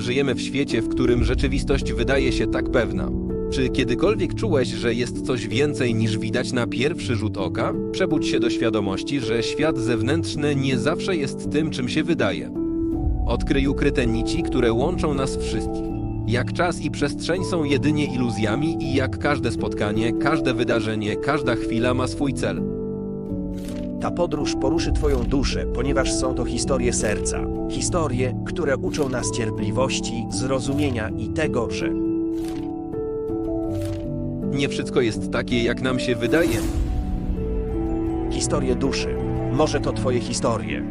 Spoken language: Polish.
żyjemy w świecie, w którym rzeczywistość wydaje się tak pewna. Czy kiedykolwiek czułeś, że jest coś więcej niż widać na pierwszy rzut oka? Przebudź się do świadomości, że świat zewnętrzny nie zawsze jest tym, czym się wydaje. Odkryj ukryte nici, które łączą nas wszystkich. Jak czas i przestrzeń są jedynie iluzjami i jak każde spotkanie, każde wydarzenie, każda chwila ma swój cel. Ta podróż poruszy Twoją duszę, ponieważ są to historie serca. Historie, które uczą nas cierpliwości, zrozumienia i tego, że Nie wszystko jest takie, jak nam się wydaje. historie duszy. Może to Twoje historie.